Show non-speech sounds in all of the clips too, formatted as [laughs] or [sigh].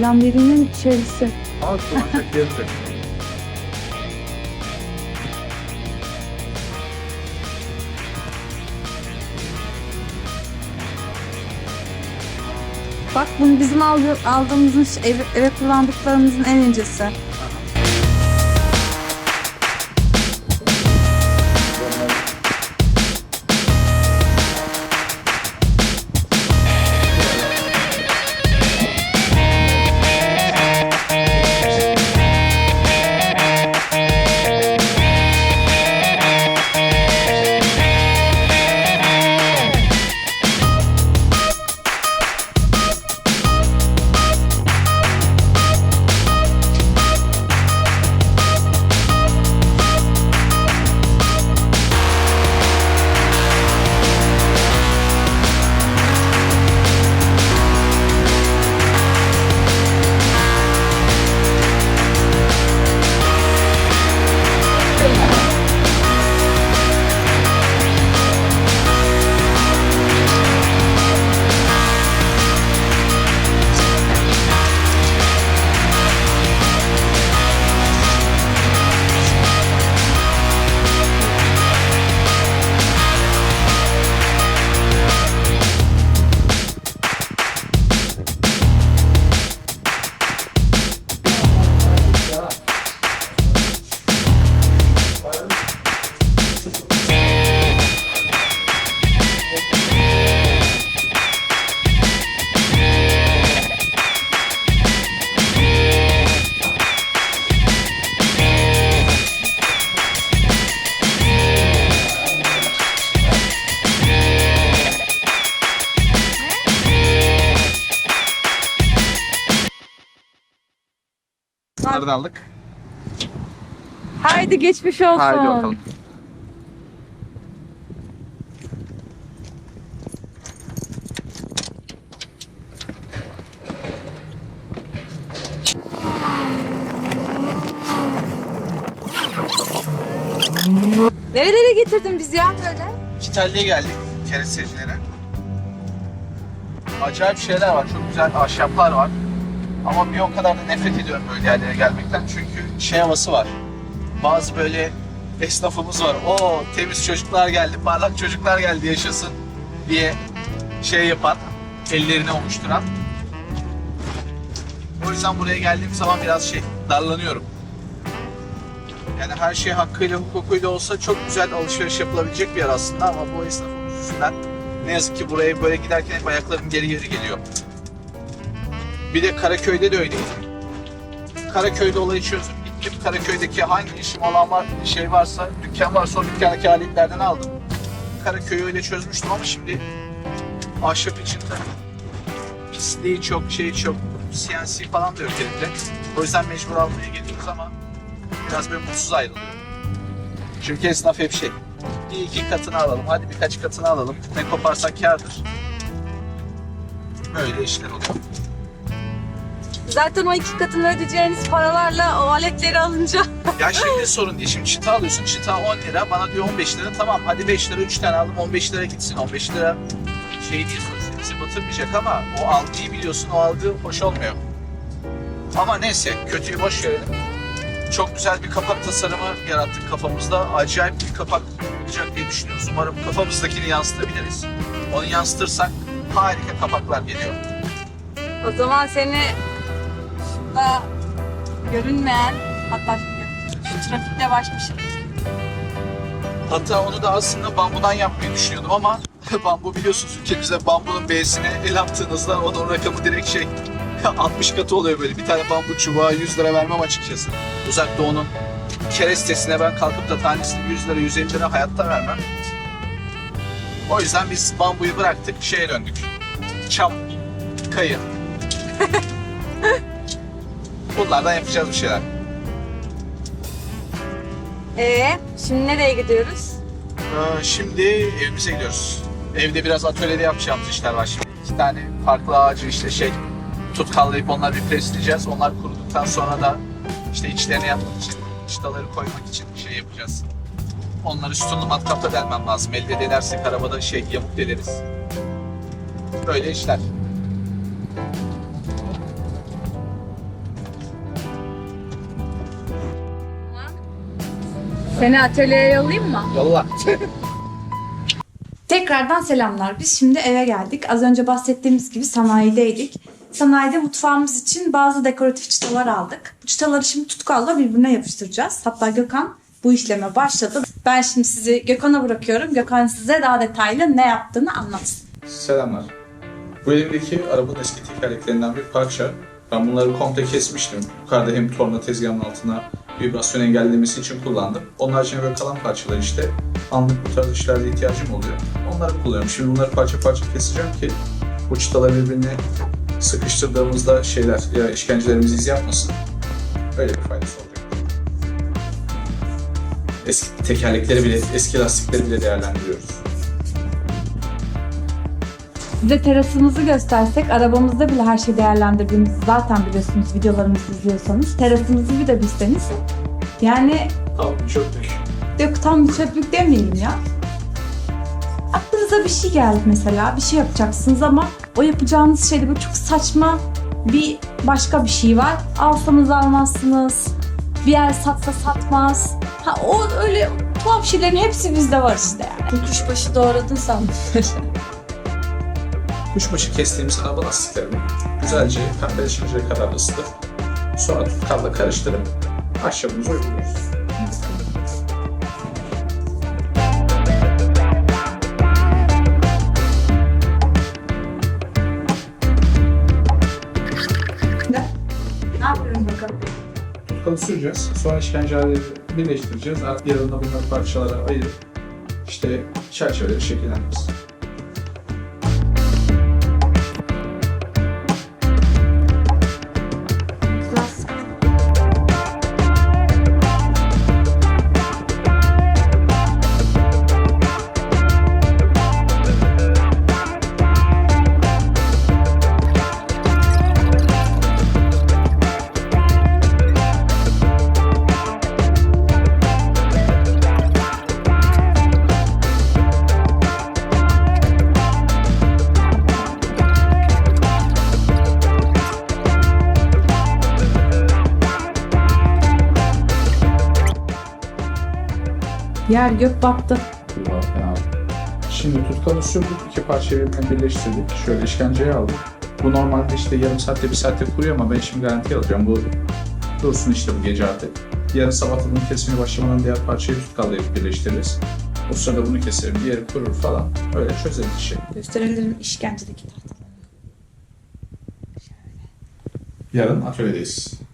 Lamberinin içerisi. [laughs] Bak bunu bizim aldı, aldığımızın ş- eve, eve kullandıklarımızın en incesi. Aldık. Haydi geçmiş olsun. Haydi bakalım. Nerelere getirdin bizi ya böyle? İtalya'ya geldik. Keresecilere. Acayip şeyler var. Çok güzel ahşaplar var. Ama bir o kadar da nefret ediyorum böyle yerlere gelmekten. Çünkü şey havası var. Bazı böyle esnafımız var. O temiz çocuklar geldi, parlak çocuklar geldi yaşasın diye şey yapan, ellerini ovuşturan. O yüzden buraya geldiğim zaman biraz şey, darlanıyorum. Yani her şey hakkıyla hukukuyla olsa çok güzel alışveriş yapılabilecek bir yer aslında ama bu esnafımız yüzünden ne yazık ki buraya böyle giderken hep ayaklarım geri geri geliyor. Bir de Karaköy'de de öyleydi. Karaköy'de olayı çözdüm. Gittim Karaköy'deki hangi işim olan var, şey varsa, dükkan varsa o dükkandaki aletlerden aldım. Karaköy'ü öyle çözmüştüm ama şimdi ahşap içinde pisliği çok, şeyi çok, CNC falan da yok elimde. O yüzden mecbur almaya geliyoruz ama biraz böyle mutsuz ayrılıyorum. Çünkü esnaf hep şey, bir iki katını alalım, hadi birkaç katını alalım, ne koparsak kârdır. Böyle işler oluyor. Zaten o iki katını ödeyeceğiniz paralarla o aletleri alınca. [laughs] Ya şimdi sorun değil. Şimdi çıta alıyorsun. Çıta 10 lira. Bana diyor 15 lira. Tamam hadi 5 lira 3 tane aldım. 15 lira gitsin. 15 lira şey değil sonuçta. Bizi batırmayacak ama o algıyı biliyorsun. O algı hoş olmuyor. Ama neyse kötüyü boş verelim. Çok güzel bir kapak tasarımı yarattık kafamızda. Acayip bir kapak olacak diye düşünüyoruz. Umarım kafamızdakini yansıtabiliriz. Onu yansıtırsak harika kapaklar geliyor. O zaman seni şurada görünmeyen hatta trafikte baş bir şey. Hatta onu da aslında bambudan yapmayı düşünüyordum ama [laughs] bambu biliyorsunuz ülkemizde bambunun B'sine el attığınızda onun rakamı direkt şey [laughs] 60 katı oluyor böyle. Bir tane bambu çubuğa 100 lira vermem açıkçası. Uzak Doğu'nun kerestesine ben kalkıp da tanesini 100 lira 150 lira hayatta vermem. O yüzden biz bambuyu bıraktık şeye döndük. Çam kayın. [laughs] Bunlardan yapacağız bir şeyler. Ee, şimdi nereye gidiyoruz? Ee, şimdi evimize gidiyoruz. Evde biraz atölyede yapacağımız işler var şimdi. İki tane farklı ağacı işte şey tutkallayıp onları bir presleyeceğiz. Onlar kuruduktan sonra da işte içlerine yapmak için, çıtaları koymak için bir şey yapacağız. Onları sütunlu matkapla delmem lazım. Elde delersek arabada şey yamuk deleriz. Böyle işler. Seni atölyeye yollayayım mı? Yolla. [laughs] Tekrardan selamlar. Biz şimdi eve geldik. Az önce bahsettiğimiz gibi sanayideydik. Sanayide mutfağımız için bazı dekoratif çıtalar aldık. Bu çıtaları şimdi tutkalla birbirine yapıştıracağız. Hatta Gökhan bu işleme başladı. Ben şimdi sizi Gökhan'a bırakıyorum. Gökhan size daha detaylı ne yaptığını anlatsın. Selamlar. Bu elimdeki arabanın eski tekerleklerinden bir parça. Ben bunları komple kesmiştim. Yukarıda hem torna tezgahının altına vibrasyon engellemesi için kullandım. Onun haricinde böyle kalan parçalar işte anlık bu tarz işlerde ihtiyacım oluyor. Onları kullanıyorum. Şimdi bunları parça parça keseceğim ki bu çıtaları birbirine sıkıştırdığımızda şeyler ya işkencelerimiz iz yapmasın. Öyle bir faydası olacak. Eski tekerlekleri bile, eski lastikleri bile değerlendiriyoruz. Size terasımızı göstersek arabamızda bile her şeyi değerlendirdiğimizi zaten biliyorsunuz videolarımızı izliyorsanız. Terasımızı bir de bilseniz. Yani Tamam, çöplük. Yok tam bir çöplük demeyelim ya. Aklınıza bir şey geldi mesela. Bir şey yapacaksınız ama o yapacağınız şeyde böyle çok saçma bir başka bir şey var. Alsanız almazsınız. Bir yer satsa satmaz. Ha o öyle tuhaf şeylerin hepsi bizde var işte yani. Kuşbaşı doğradın sandım. [laughs] Kuşbaşı kestiğimiz araba lastiklerini güzelce pembeleşinceye kadar ısıtıp sonra tutkalla karıştırıp ahşabımıza uyguluyoruz. Tutkalı süreceğiz. Sonra işkenceleri birleştireceğiz. Artık yarında bunları parçalara ayırıp işte çerçeveleri şekillendiririz. Yer gök battı. Şimdi tutkalı sürdük, iki parçayı birbirine birleştirdik. Şöyle işkenceye aldık. Bu normalde işte yarım saatte bir saatte kuruyor ama ben şimdi garanti alacağım. Bu dursun işte bu gece artık. Yarın sabah bunun kesimine başlamadan diğer parçayı tutkallayıp birleştiririz. O sırada bunu keserim, diğeri kurur falan. Öyle çözeriz işi. Gösterelim işkencedeki tahtaları. Yarın atölyedeyiz.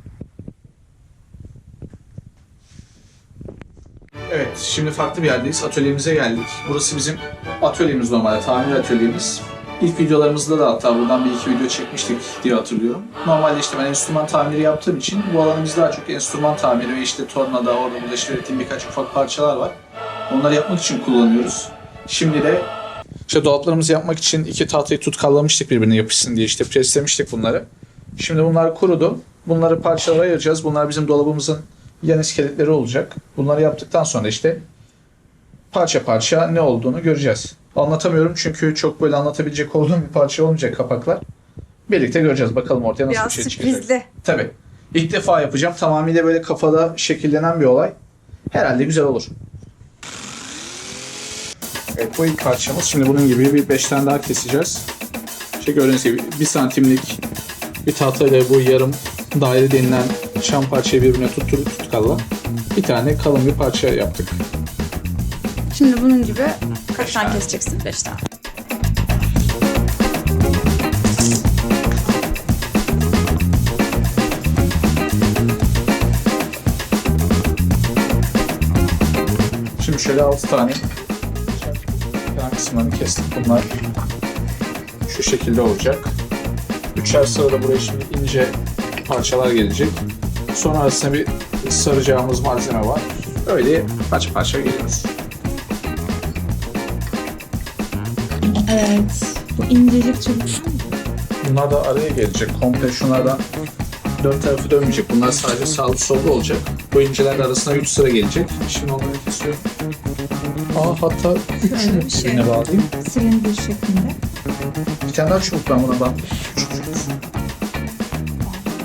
Evet, şimdi farklı bir yerdeyiz. Atölyemize geldik. Burası bizim atölyemiz normalde, tamir atölyemiz. İlk videolarımızda da hatta buradan bir iki video çekmiştik diye hatırlıyorum. Normalde işte ben enstrüman tamiri yaptığım için bu alanı biz daha çok enstrüman tamiri ve işte tornada, orada burada işte ürettiğim birkaç ufak parçalar var. Onları yapmak için kullanıyoruz. Şimdi de işte dolaplarımızı yapmak için iki tahtayı tutkallamıştık birbirine yapışsın diye işte preslemiştik bunları. Şimdi bunlar kurudu. Bunları parçalara ayıracağız. Bunlar bizim dolabımızın yan iskeletleri olacak. Bunları yaptıktan sonra işte parça parça ne olduğunu göreceğiz. Anlatamıyorum çünkü çok böyle anlatabilecek olduğum bir parça olmayacak kapaklar. Birlikte göreceğiz. Bakalım ortaya nasıl Biraz bir şey çıkacak. sürprizli. Tabii. İlk defa yapacağım. Tamamıyla böyle kafada şekillenen bir olay. Herhalde güzel olur. Evet bu ilk parçamız. Şimdi bunun gibi bir 5 tane daha keseceğiz. İşte gördüğünüz gibi 1 santimlik bir tahtayla bu yarım daire denilen çam parçayı birbirine tutturup tutkalla bir tane kalın bir parça yaptık. Şimdi bunun gibi kaç tane keseceksin? Beş tane. Şimdi şöyle 6 tane kenar kısımlarını kestik. Bunlar şu şekilde olacak. Üçer sırada buraya şimdi ince parçalar gelecek. Sonra arasına bir saracağımız malzeme var. Öyle parça parça geliyoruz. Evet. Bu incecik çubuk. Bunlar da araya gelecek. Komple şunlardan dört tarafı dönmeyecek. Bunlar sadece sağlı sollu olacak. Bu inceler arasına 3 sıra gelecek. Şimdi onları kesiyorum. Aa hatta 3 Şöyle bir şey. birbirine bağlayayım. Silindir şeklinde. Bir tane daha çubuk ben buna bağlayayım.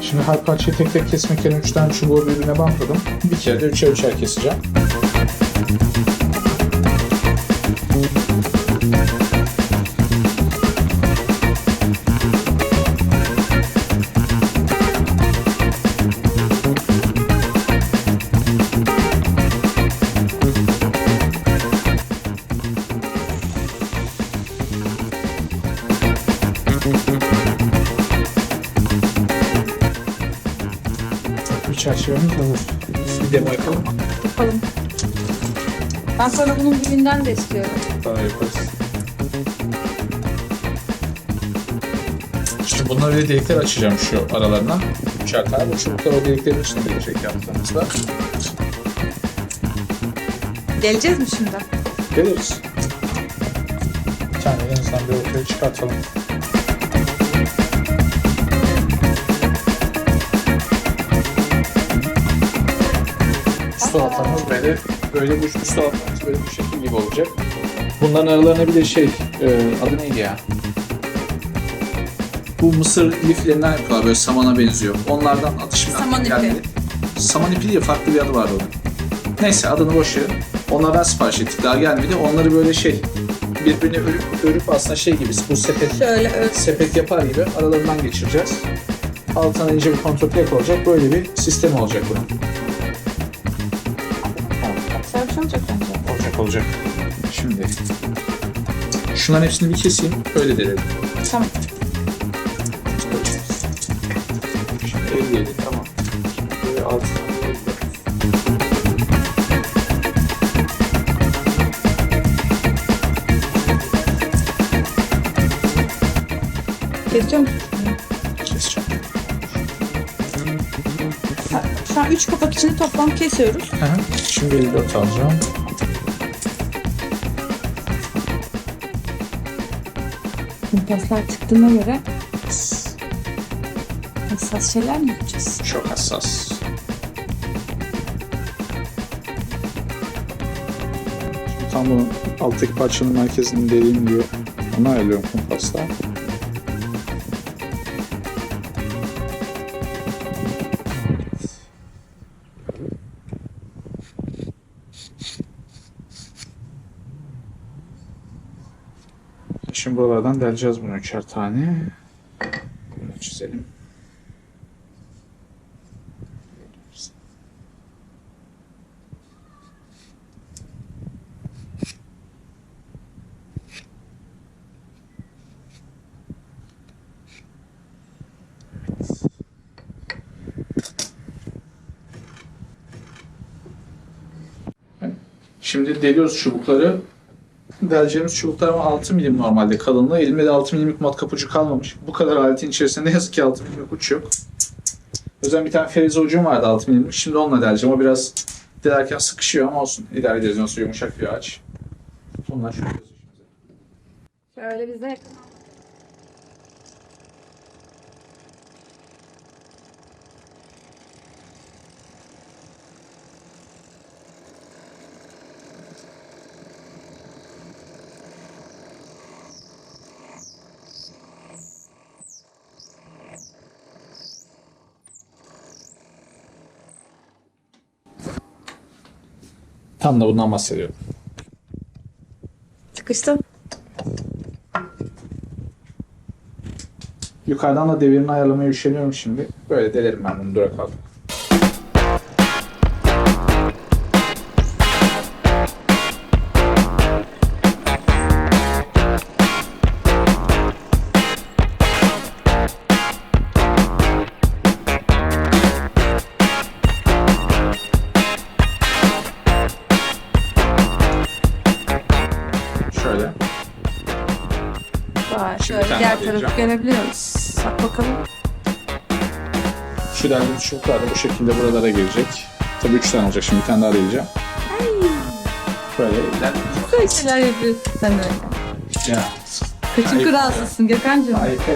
Şimdi her parçayı tek tek kesmek yerine 3 tane çubuğu birbirine bantladım. Bir kere de üçer üçer keseceğim. Çerçevemiz hazır. Bir demo yapalım? Yapalım. Ben sonra bunun büyüğünden de istiyorum. Daha yaparız. Şimdi bunları bir delikler açacağım şu aralarına. Üçer tane bu çubuklar o deliklerin içine gelecek yaptığımızda. Geleceğiz mi şimdi? Geliriz. Bir tane en azından bir ortaya çıkartalım. Böyle, üstü altlarımız böyle bu şekil gibi olacak. Bunların aralarına bir de şey, e, adı neydi ya? Bu mısır liflerinden yapıyorlar böyle samana benziyor. Onlardan atışım Saman ipi. geldi. Saman ipi diye farklı bir adı vardı onun. Neyse adını boş verin. Onlardan sipariş ettik daha gelmedi. Onları böyle şey birbirine örüp, örüp aslında şey gibi bu sepet Şöyle öyle. sepet yapar gibi aralarından geçireceğiz. Altına ince bir kontrol plak olacak. Böyle bir sistem olacak bunun. Bence. Olacak. Şimdi şunların hepsini bir keseyim. Öyle delelim. Tamam. Şimdi 57 tamam. Böyle altına Kesiyor musun? keseceğim. Şu an 3 kapak içinde toplam kesiyoruz. Hı hı. Şimdi 54 alacağım. Kumpaslar çıktığına göre hassas şeyler mi yapacağız? Çok hassas. Tam bunun alttaki parçanın merkezini deleyim diye onu ayarlıyorum kumpasla. Buralardan deleceğiz bunu üçer tane. Bunu çizelim. Şimdi deliyoruz çubukları. Deleceğimiz çubuklar ama 6 milim normalde kalınlığı. Elimde de 6 milimlik matkap ucu kalmamış. Bu kadar aletin içerisinde ne yazık ki 6 milimlik uç yok. O yüzden bir tane ferize ucum vardı 6 milimlik. Şimdi onunla deleceğim. O biraz delerken sıkışıyor ama olsun. İdare ederiz. Nasıl yumuşak bir ağaç. Ondan şöyle. Şöyle bize Tam da bundan bahsediyorum. sıkıştım. Yukarıdan da devirini ayarlamaya üşeniyorum şimdi. Böyle delerim ben bunu dura kaldım. Görebiliyoruz. Bak bakalım. Şu derli çubuklar da bu şekilde buralara gelecek. Tabii üç tane olacak şimdi bir tane daha deneyeceğim. Böyle ilerleyeceğiz. Böyle şeyler yapıyorsun sen öyle. Ya. Kaçın Ayıp. kralsızsın Gökhan'cığım. Harika.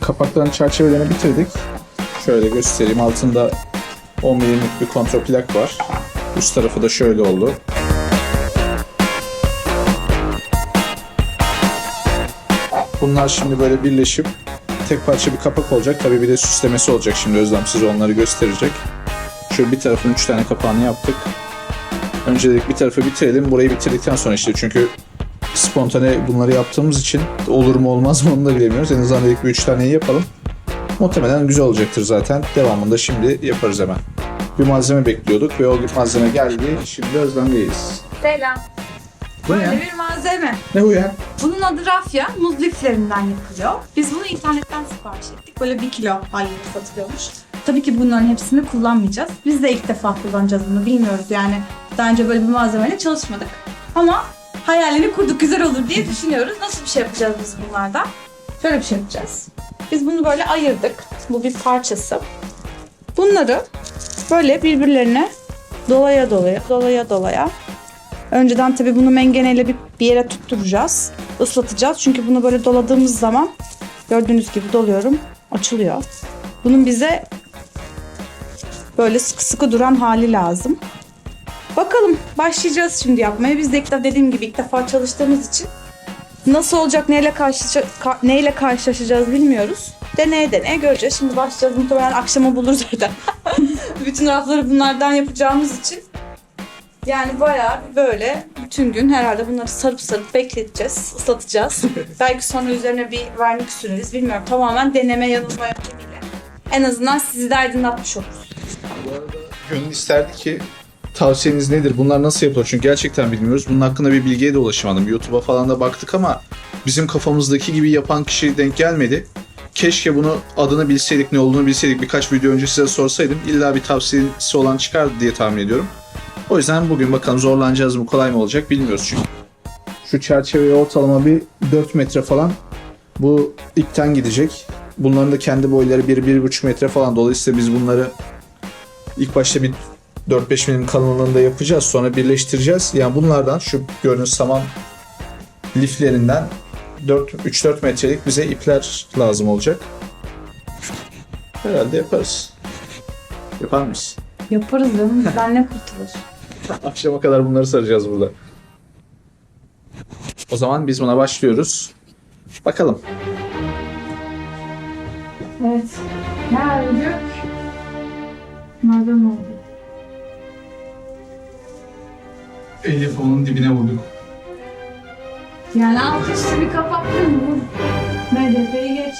Kapakların çerçevelerini bitirdik. Şöyle göstereyim. Altında 10 milimlik bir kontrol plak var. Üst tarafı da şöyle oldu. Bunlar şimdi böyle birleşip tek parça bir kapak olacak. Tabii bir de süslemesi olacak şimdi Özlem size onları gösterecek. Şöyle bir tarafın 3 tane kapağını yaptık. Öncelik bir tarafı bitirelim. Burayı bitirdikten sonra işte çünkü spontane bunları yaptığımız için olur mu olmaz mı onu da bilemiyoruz. En azından dedik bir üç taneyi yapalım. Muhtemelen güzel olacaktır zaten. Devamında şimdi yaparız hemen. Bir malzeme bekliyorduk ve o malzeme geldi. Şimdi Özlem'deyiz. Selam. Bu Böyle ne? bir malzeme. Ne bu ya? Bunun adı rafya. Muz liflerinden yapılıyor. Biz bunu internetten sipariş ettik. Böyle bir kilo halinde satılıyormuş. Tabii ki bunların hepsini kullanmayacağız. Biz de ilk defa kullanacağız bunu. Bilmiyoruz yani. Daha önce böyle bir malzemeyle çalışmadık. Ama hayalini kurduk güzel olur diye düşünüyoruz. Nasıl bir şey yapacağız biz bunlardan? Şöyle bir şey yapacağız. Biz bunu böyle ayırdık. Bu bir parçası. Bunları böyle birbirlerine dolaya dolaya dolaya dolaya Önceden tabii bunu mengeneyle bir, bir yere tutturacağız. Islatacağız. Çünkü bunu böyle doladığımız zaman gördüğünüz gibi doluyorum. Açılıyor. Bunun bize böyle sıkı sıkı duran hali lazım. Bakalım başlayacağız şimdi yapmaya. Biz de ilk defa dediğim gibi ilk defa çalıştığımız için nasıl olacak, neyle, karşı, ka- neyle karşılaşacağız bilmiyoruz. Deneye deneye göreceğiz. Şimdi başlayacağız. Muhtemelen akşama bulur zaten. [laughs] Bütün rafları bunlardan yapacağımız için yani bayağı böyle bütün gün herhalde bunları sarıp sarıp bekleteceğiz, ıslatacağız. [laughs] Belki sonra üzerine bir vernik süreriz bilmiyorum. Tamamen deneme yanılma yöntemiyle. En azından sizi de aydınlatmış oluruz. Bu arada gönül isterdi ki tavsiyeniz nedir? Bunlar nasıl yapılır? Çünkü gerçekten bilmiyoruz. Bunun hakkında bir bilgiye de ulaşamadım. YouTube'a falan da baktık ama bizim kafamızdaki gibi yapan kişi denk gelmedi. Keşke bunu adını bilseydik, ne olduğunu bilseydik. Birkaç video önce size sorsaydım. İlla bir tavsiyesi olan çıkardı diye tahmin ediyorum. O yüzden bugün bakalım zorlanacağız mı, kolay mı olacak bilmiyoruz çünkü. Şu çerçeveye ortalama bir 4 metre falan bu ipten gidecek. Bunların da kendi boyları 1-1,5 metre falan. Dolayısıyla biz bunları ilk başta bir 4-5 milim kalınlığında yapacağız. Sonra birleştireceğiz. Yani bunlardan şu gördüğünüz saman liflerinden 4 3-4 metrelik bize ipler lazım olacak. Herhalde yaparız. Yapar mıyız? Yaparız canım. Bizden ne kurtulur? [laughs] Akşama kadar bunları saracağız burada. O zaman biz buna başlıyoruz. Bakalım. Evet. Ne olacak? Nereden oldu? Elif onun dibine vurduk. Yani üstü bir kapattın mı? MDF'yi geç.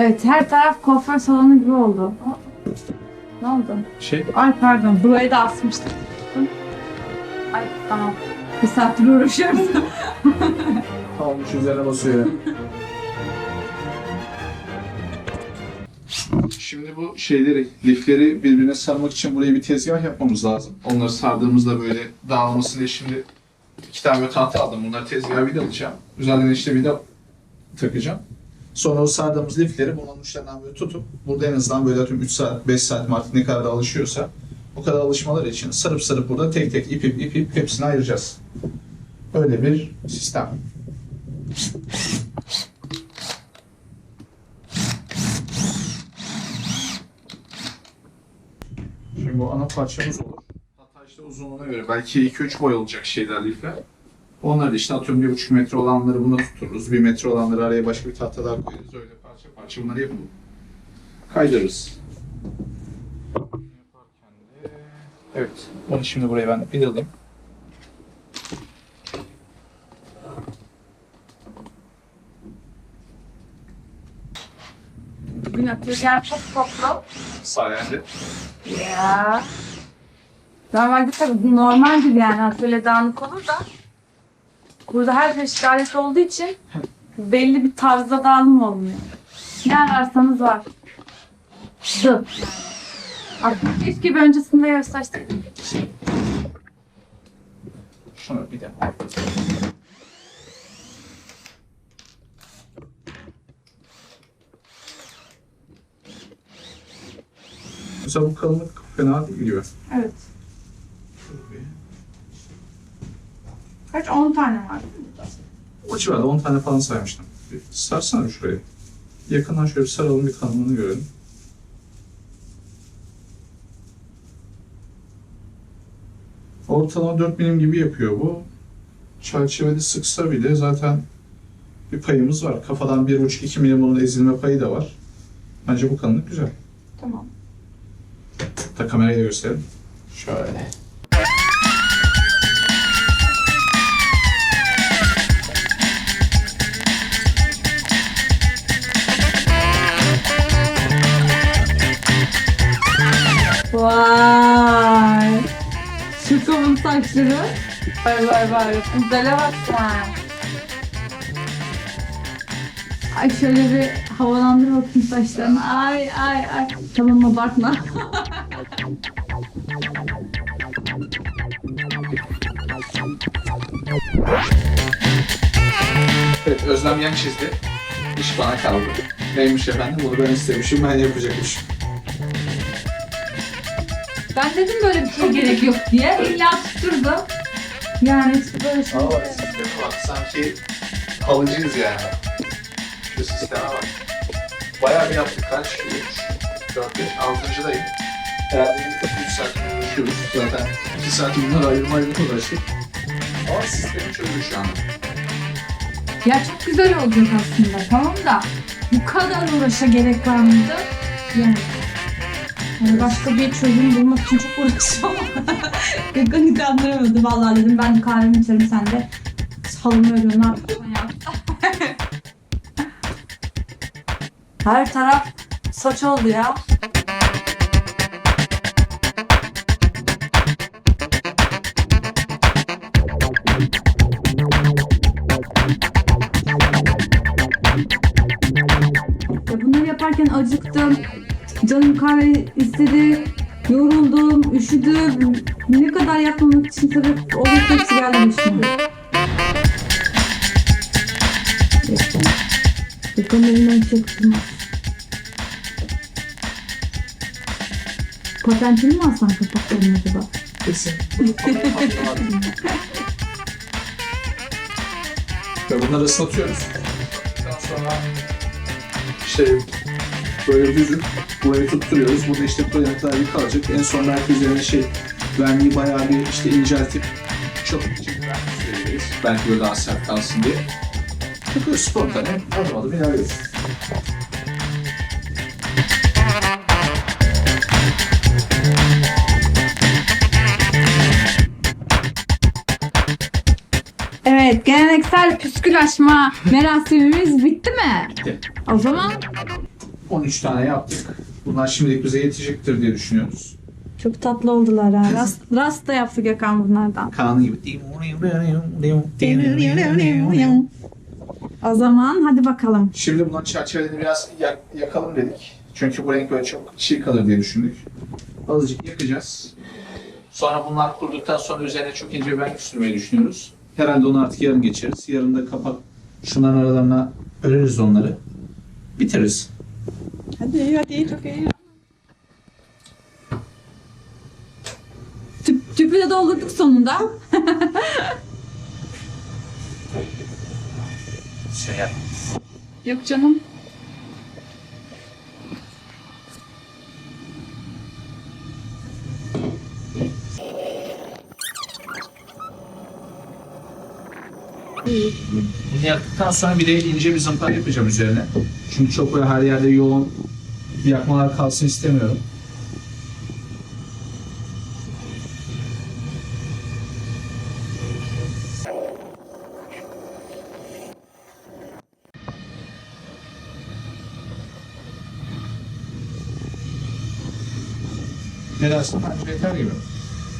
Evet her taraf kuaför salonu gibi oldu. Ne oldu? Şey, Ay pardon burayı da asmıştım. Ay tamam. Bir saattir uğraşıyorum. [laughs] Olmuş üzerine basıyor. Şimdi bu şeyleri, lifleri birbirine sarmak için buraya bir tezgah yapmamız lazım. Onları sardığımızda böyle dağılmasın diye şimdi iki tane böyle tahta aldım. Bunları tezgaha vidalayacağım. Üzerine işte vida takacağım. Sonra o sardığımız lifleri bunun uçlarından böyle tutup burada en azından böyle atıyorum 3 saat, 5 saat mi artık ne kadar da alışıyorsa o kadar alışmaları için sarıp sarıp burada tek tek ip ip ip ip hepsini ayıracağız. Öyle bir sistem. Şimdi bu ana parçamız olur. Hatta işte uzunluğuna göre belki 2-3 boy olacak şeyler lifler. Onları da işte atıyorum 1,5 metre olanları buna tutururuz. 1 metre olanları araya başka bir tahta daha koyarız. Öyle Parça parça bunları yapalım. Kaydırırız. Evet. Onu şimdi buraya ben bir alayım. Bugün atölyeler çok toplu. Sayende. Ya. Normalde tabii bu normaldir yani atölye dağınık olur da. Burada her çeşit alet olduğu için belli bir tarzda dağılım olmuyor. Ne ararsanız var. Dı. Aslında keşke bir öncesinde gösterseydim. Şunu bir de. Mesela bu kalınlık fena değil gibi. Evet. Kaç? 10 tane var. O civarda 10 tane falan saymıştım. Bir sarsana şuraya. Yakından şöyle bir saralım bir kalınlığını görelim. Ortalama 4 milim gibi yapıyor bu. Çerçevede sıksa bile zaten bir payımız var. Kafadan 1,5-2 milim onun ezilme payı da var. Bence bu kalınlık güzel. Tamam. Da kameraya da gösterelim. Şöyle. Vay. Şu kavun saçları. Vay vay vay. Güzele bak sen. Ay şöyle bir havalandır bakayım saçlarını. Ay ay ay. Tamam abartma. [laughs] Evet, Özlem yan çizdi. İş bana kaldı. Neymiş efendim? Bunu ben istemişim, ben yapacakmışım. Ben dedim böyle bir şey gerek yok diye. İlla tutturdum. Yani işte böyle şey. Ama bak sisteme bak, sanki halıcıyız yani. Şu sisteme bak. Bayağı bir yaptık. Kaç? 3, 4, 5, 6. Herhalde 3 saat uğraşıyoruz. Zaten 2 saat bunlar ayrılma uğraştık. Ama sistemi çözdük şu anda. Ya çok güzel olacak aslında tamam da bu kadar uğraşa gerek var mıydı? Yani. Başka bir çözüm bulmak için çok ama Gökhan'ı kandıramadı. Vallahi dedim ben kahvemi içerim sen de halımı örüyorsun ne yapıyorsun ya. [laughs] Her taraf saç oldu ya. Ya bunları yaparken acıktım. Canım kahve istedi. Yoruldum, üşüdüm. Ne kadar yapmamak için sebep olursa hepsi geldi başıma. Yakanın elinden hiç yakıştırmaz. Patentini mi alsan kapaklarını acaba? Kesin. Ve bunları ıslatıyoruz. Daha sonra işte böyle düzüp burayı tutturuyoruz. Burada işte projeler bir kalacak. En son belki üzerine şey verniği bayağı bir işte inceltip çok bir vernik vereceğiz. Belki böyle daha sert kalsın diye. Yapıyoruz spontane. Adım adım ilerliyoruz. Evet, geleneksel püskül açma merasimimiz bitti mi? Bitti. O zaman 13 tane yaptık. Bunlar şimdilik bize yetecektir diye düşünüyoruz. çok tatlı oldular ha. Rast, rast da yaptı Gökhan bunlardan. Kaan gibi. O zaman hadi bakalım. Şimdi bunun çerçevelerini biraz yak- yakalım dedik. Çünkü bu renk böyle çok çiğ kalır diye düşündük. Azıcık yakacağız. Sonra bunlar kuruduktan sonra üzerine çok ince bir renk sürmeyi düşünüyoruz. Herhalde onu artık yarın geçeriz. Yarın da kapak şunların aralarına öreriz onları. Bitiririz. Hadi hadi çok iyi. Tüp, tüpü de doldurduk sonunda. Şey [laughs] yap. Yok canım. Bunu yaktıktan sonra bir de ince bir zımpara yapacağım üzerine. Çünkü çok böyle her yerde yoğun yakmalar kalsın istemiyorum. Ne dersin? Bence yeter gibi.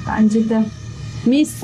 Bence de. Mis.